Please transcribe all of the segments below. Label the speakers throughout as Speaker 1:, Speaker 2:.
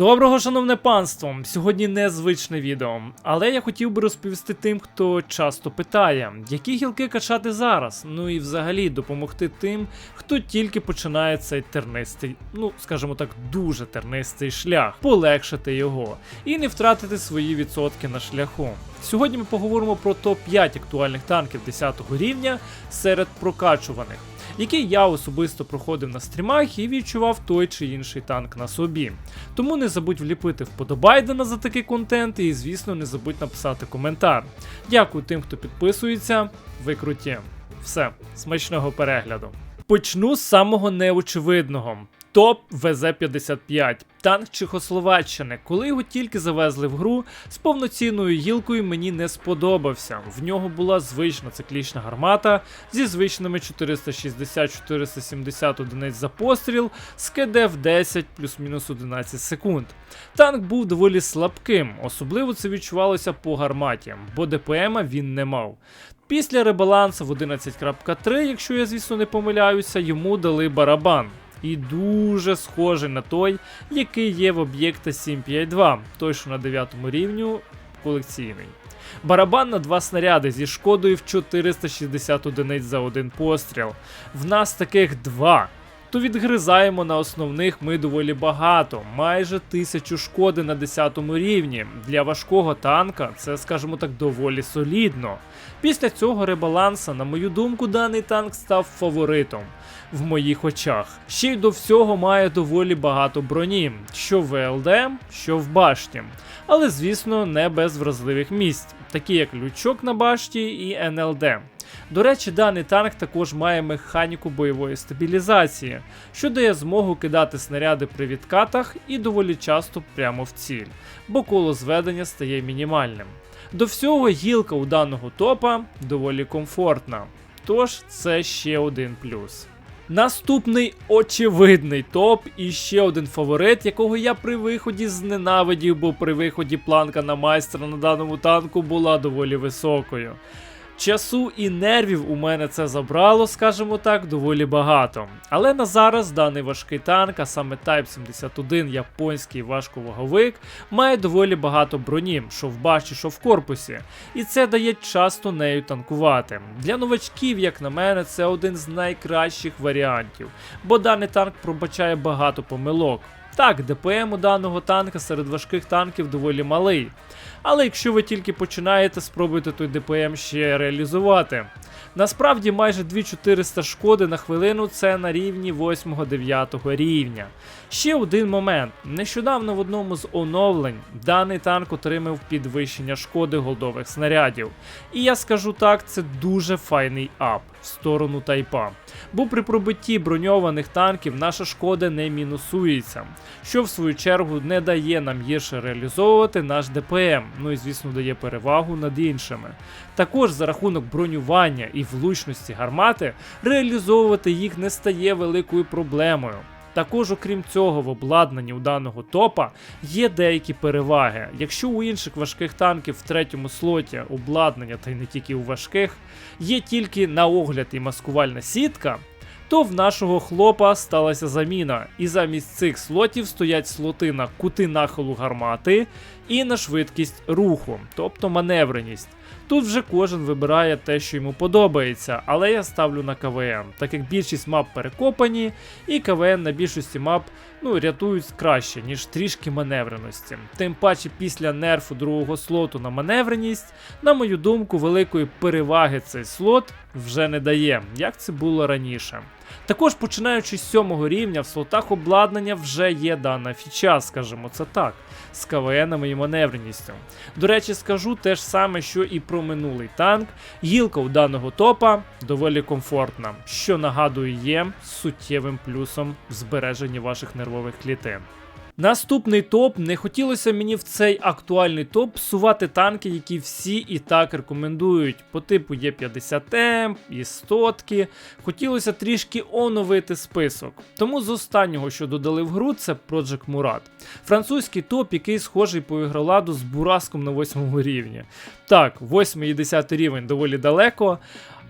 Speaker 1: Доброго, шановне панство! Сьогодні незвичне відео, але я хотів би розповісти тим, хто часто питає, які гілки качати зараз. Ну і взагалі допомогти тим, хто тільки починає цей тернистий, ну скажімо так, дуже тернистий шлях, полегшити його і не втратити свої відсотки на шляху. Сьогодні ми поговоримо про топ-5 актуальних танків 10 го рівня серед прокачуваних який я особисто проходив на стрімах і відчував той чи інший танк на собі. Тому не забудь вліпити вподобайдена за такий контент і, звісно, не забудь написати коментар. Дякую тим, хто підписується. Ви круті. Все, смачного перегляду. Почну з самого неочевидного. Топ ВЗ-55, танк Чехословаччини. Коли його тільки завезли в гру, з повноцінною гілкою мені не сподобався. В нього була звична циклічна гармата зі звичними 460-470 одиниць за постріл з КД в 10 плюс-мінус 11 секунд. Танк був доволі слабким, особливо це відчувалося по гарматі, бо ДПМа він не мав. Після ребалансу в 11.3, якщо я звісно не помиляюся, йому дали барабан і дуже схожий на той, який є в об'єкта 752, той, що на 9 рівню колекційний. Барабан на два снаряди зі шкодою в 460 одиниць за один постріл. В нас таких два. То відгризаємо на основних ми доволі багато, майже тисячу шкоди на 10 рівні. Для важкого танка це, скажімо так, доволі солідно. Після цього ребаланса, на мою думку, даний танк став фаворитом в моїх очах. Ще й до всього має доволі багато броні, що в ЛД, що в башті. Але, звісно, не без вразливих місць, такі як лючок на башті і НЛД. До речі, даний танк також має механіку бойової стабілізації, що дає змогу кидати снаряди при відкатах і доволі часто прямо в ціль, бо коло зведення стає мінімальним. До всього гілка у даного топа доволі комфортна, тож це ще один плюс. Наступний очевидний топ і ще один фаворит, якого я при виході зненавидів, бо при виході планка на майстра на даному танку була доволі високою. Часу і нервів у мене це забрало, скажімо так, доволі багато. Але на зараз даний важкий танк, а саме Type 71 японський важковаговик, має доволі багато броні, що в башті, що в корпусі, і це дає часто нею танкувати. Для новачків, як на мене, це один з найкращих варіантів, бо даний танк пробачає багато помилок. Так, ДПМ у даного танка серед важких танків доволі малий. Але якщо ви тільки починаєте, спробуйте той ДПМ ще реалізувати. Насправді майже 2400 шкоди на хвилину це на рівні 8-9 рівня. Ще один момент. Нещодавно в одному з оновлень даний танк отримав підвищення шкоди голдових снарядів. І я скажу так, це дуже файний ап в сторону тайпа. Бо при пробитті броньованих танків наша шкода не мінусується, що в свою чергу не дає нам гірше реалізовувати наш ДПМ, ну і звісно дає перевагу над іншими. Також за рахунок бронювання і влучності гармати реалізовувати їх не стає великою проблемою. Також, окрім цього, в обладнанні у даного топа є деякі переваги. Якщо у інших важких танків в третьому слоті обладнання, та й не тільки у важких, є тільки на огляд і маскувальна сітка, то в нашого хлопа сталася заміна, і замість цих слотів стоять слоти на кути нахилу гармати і на швидкість руху, тобто маневреність. Тут вже кожен вибирає те, що йому подобається, але я ставлю на КВН, так як більшість мап перекопані, і КВН на більшості мап ну, рятують краще, ніж трішки маневреності. Тим паче після нерфу другого слоту на маневреність, на мою думку, великої переваги цей слот вже не дає, як це було раніше. Також починаючи з сьомого рівня в слотах обладнання вже є дана фіча, скажімо це так, з КВНами і маневреністю. До речі, скажу те ж саме, що і про минулий танк. Гілка у даного топа доволі комфортна, що нагадує є суттєвим плюсом в збереженні ваших нервових клітин. Наступний топ не хотілося мені в цей актуальний топ псувати танки, які всі і так рекомендують. По типу є 50 м і 100 Хотілося трішки оновити список. Тому з останнього, що додали в гру, це Project Murat. Французький топ, який схожий по ігроладу з Бураском на 8 рівні. Так, 8 і 10 рівень доволі далеко.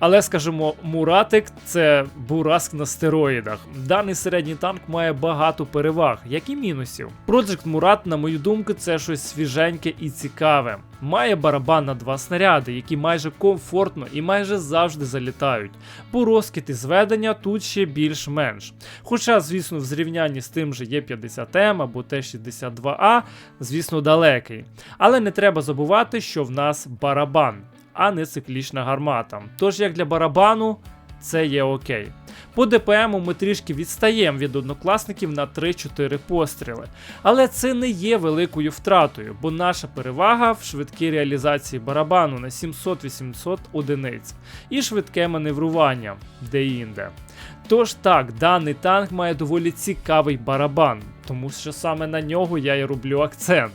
Speaker 1: Але скажімо, Муратик це бураск на стероїдах. Даний середній танк має багато переваг, як і мінусів. Project Мурат, на мою думку, це щось свіженьке і цікаве. Має барабан на два снаряди, які майже комфортно і майже завжди залітають. По розкіт і зведення тут ще більш-менш. Хоча, звісно, в зрівнянні з тим же Є50М або Т-62А, звісно, далекий. Але не треба забувати, що в нас барабан, а не циклічна гармата. Тож як для барабану, це є окей. По ДПМу ми трішки відстаємо від однокласників на 3-4 постріли. Але це не є великою втратою, бо наша перевага в швидкій реалізації барабану на 700-800 одиниць і швидке маневрування де-інде. Тож так, даний танк має доволі цікавий барабан, тому що саме на нього я і роблю акцент.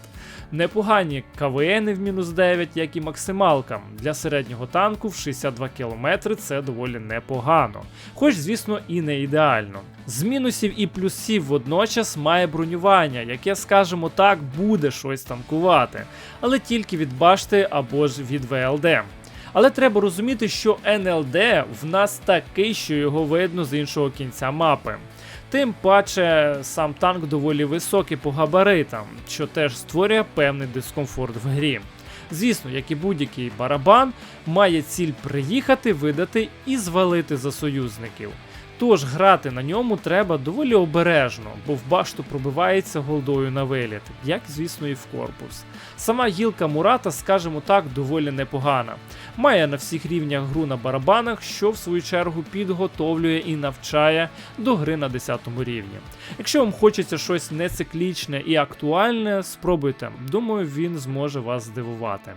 Speaker 1: Непогані КВН в мінус 9, як і максималка. Для середнього танку в 62 км це доволі непогано. Хоч, звісно, і не ідеально. З мінусів і плюсів водночас має бронювання, яке, скажімо так, буде щось танкувати, але тільки від башти або ж від ВЛД. Але треба розуміти, що НЛД в нас такий, що його видно з іншого кінця мапи. Тим паче сам танк доволі високий по габаритам, що теж створює певний дискомфорт в грі. Звісно, як і будь-який барабан, має ціль приїхати, видати і звалити за союзників. Тож грати на ньому треба доволі обережно, бо в башту пробивається голдою на виліт, як звісно і в корпус. Сама гілка Мурата, скажімо так, доволі непогана. Має на всіх рівнях гру на барабанах, що в свою чергу підготовлює і навчає до гри на 10 рівні. Якщо вам хочеться щось нециклічне і актуальне, спробуйте. Думаю, він зможе вас здивувати.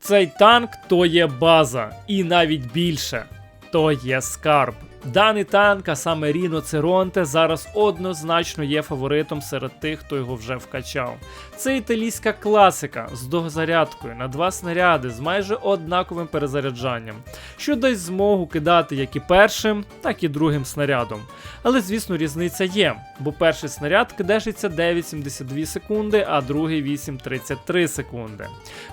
Speaker 1: Цей танк то є база, і навіть більше то є скарб. Даний танк, а саме Ріно Церонте, зараз однозначно є фаворитом серед тих, хто його вже вкачав. Це італійська класика з дозарядкою на два снаряди з майже однаковим перезаряджанням, що дасть змогу кидати як і першим, так і другим снарядом. Але, звісно, різниця є, бо перший снаряд кидешиться 9,72 секунди, а другий 8,33 секунди.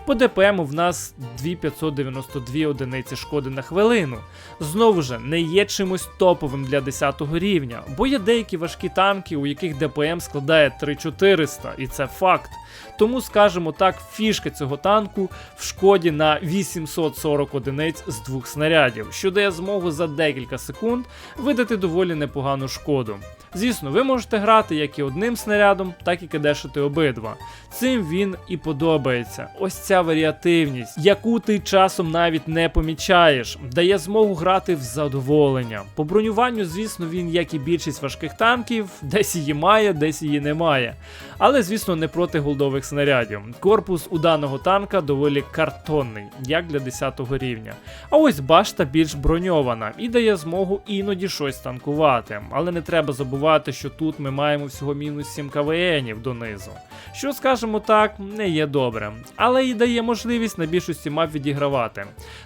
Speaker 1: По ДПМу в нас 2592 одиниці шкоди на хвилину. Знову ж, не є чимось топовим для 10 рівня, бо є деякі важкі танки, у яких ДПМ складає 3400, і це факт. Тому, скажімо так, фішка цього танку в шкоді на 840 одиниць з двох снарядів, що дає змогу за декілька секунд видати доволі непогану шкоду. Звісно, ви можете грати як і одним снарядом, так і кидешити обидва. Цим він і подобається. Ось ця варіативність, яку ти часом навіть не помічаєш, дає змогу грати в задоволення. По бронюванню, звісно, він, як і більшість важких танків, десь її має, десь її немає. Але, звісно, не проти голдових снарядів. Корпус у даного танка доволі картонний, як для 10 го рівня. А ось башта більш броньована і дає змогу іноді щось танкувати. Але не треба забувати, що тут ми маємо всього мінус 7 КВНів донизу. Що, скажімо так, не є добре, але і дає можливість на більшості мап відігравати.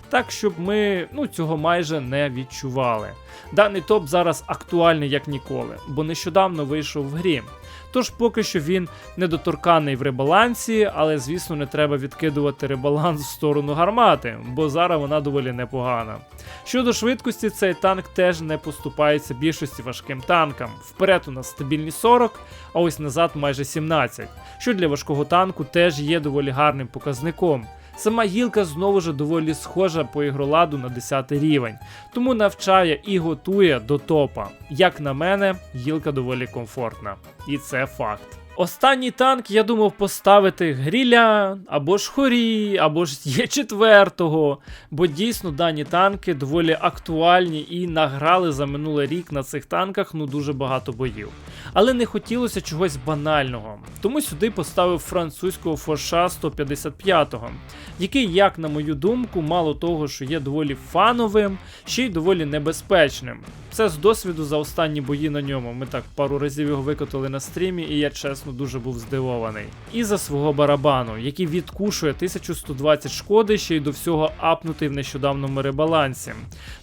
Speaker 1: Так, щоб ми ну, цього майже не відчували. Даний топ зараз актуальний як ніколи, бо нещодавно вийшов в грі. Тож поки що він недоторканий в ребалансі, але звісно не треба відкидувати ребаланс в сторону гармати, бо зараз вона доволі непогана. Щодо швидкості, цей танк теж не поступається більшості важким танкам. Вперед у нас стабільні 40, а ось назад майже 17, що для важкого танку теж є доволі гарним показником. Сама гілка знову ж доволі схожа по ігроладу на 10 рівень, тому навчає і готує до топа. Як на мене, гілка доволі комфортна. І це факт. Останній танк я думав поставити гріля, або ж хорі, або ж є четвертого. Бо дійсно дані танки доволі актуальні і награли за минулий рік на цих танках ну дуже багато боїв. Але не хотілося чогось банального. Тому сюди поставив французького форша 155-го, який, як на мою думку, мало того, що є доволі фановим, ще й доволі небезпечним. Це з досвіду за останні бої на ньому. Ми так пару разів його викотили на стрімі, і я чесно дуже був здивований. І за свого барабану, який відкушує 1120 шкоди, ще й до всього апнутий в нещодавному ребалансі.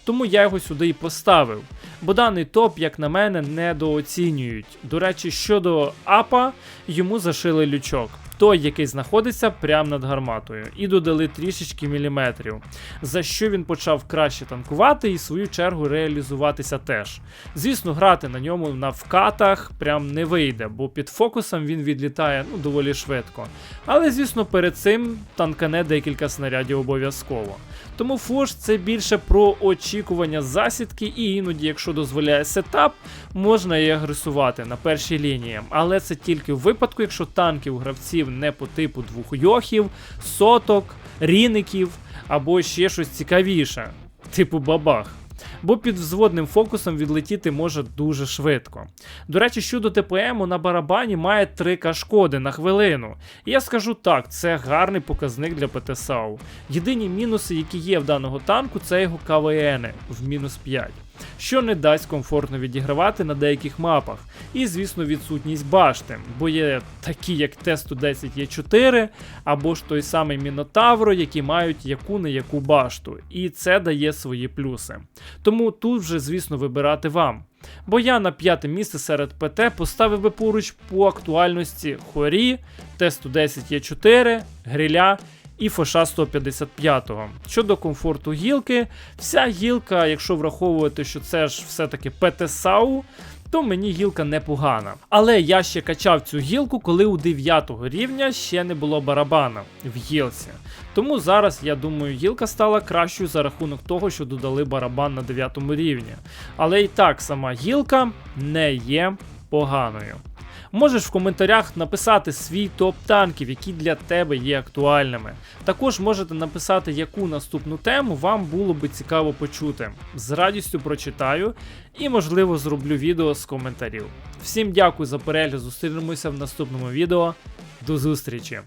Speaker 1: Тому я його сюди і поставив. Бо даний топ, як на мене, недооцінюють. До речі, щодо апа, йому зашили лючок. Той, який знаходиться прямо над гарматою, і додали трішечки міліметрів, за що він почав краще танкувати і в свою чергу реалізуватися теж. Звісно, грати на ньому на вкатах прям не вийде, бо під фокусом він відлітає ну, доволі швидко. Але, звісно, перед цим танкане декілька снарядів обов'язково. Тому фош це більше про очікування засідки, і іноді, якщо дозволяє сетап, можна і агресувати на першій лінії. Але це тільки в випадку, якщо танків у гравців не по типу двох йохів, соток, ріників або ще щось цікавіше, типу бабах. Бо під взводним фокусом відлетіти може дуже швидко. До речі, щодо ТПМу на барабані має 3К шкоди на хвилину. І я скажу так, це гарний показник для ПТСАУ. Єдині мінуси, які є в даного танку, це його КВН в мінус 5. Що не дасть комфортно відігравати на деяких мапах. І, звісно, відсутність башти, бо є такі, як Т-110Е4, або ж той самий Мінотавро, які мають яку не яку башту. І це дає свої плюси. Тому тут вже, звісно, вибирати вам. Бо я на п'яте місце серед ПТ поставив би поруч по актуальності Хорі, Т-110Е4, Гриля і Фоша 155. Щодо комфорту гілки, вся гілка, якщо враховувати, що це ж все-таки ПТ-САУ, то мені гілка непогана. Але я ще качав цю гілку, коли у 9 рівня ще не було барабана в гілці. Тому зараз я думаю, гілка стала кращою за рахунок того, що додали барабан на 9 рівні. Але і так сама гілка не є поганою. Можеш в коментарях написати свій топ танків, які для тебе є актуальними. Також можете написати, яку наступну тему вам було би цікаво почути. З радістю прочитаю і, можливо, зроблю відео з коментарів. Всім дякую за перегляд, зустрінемося в наступному відео. До зустрічі!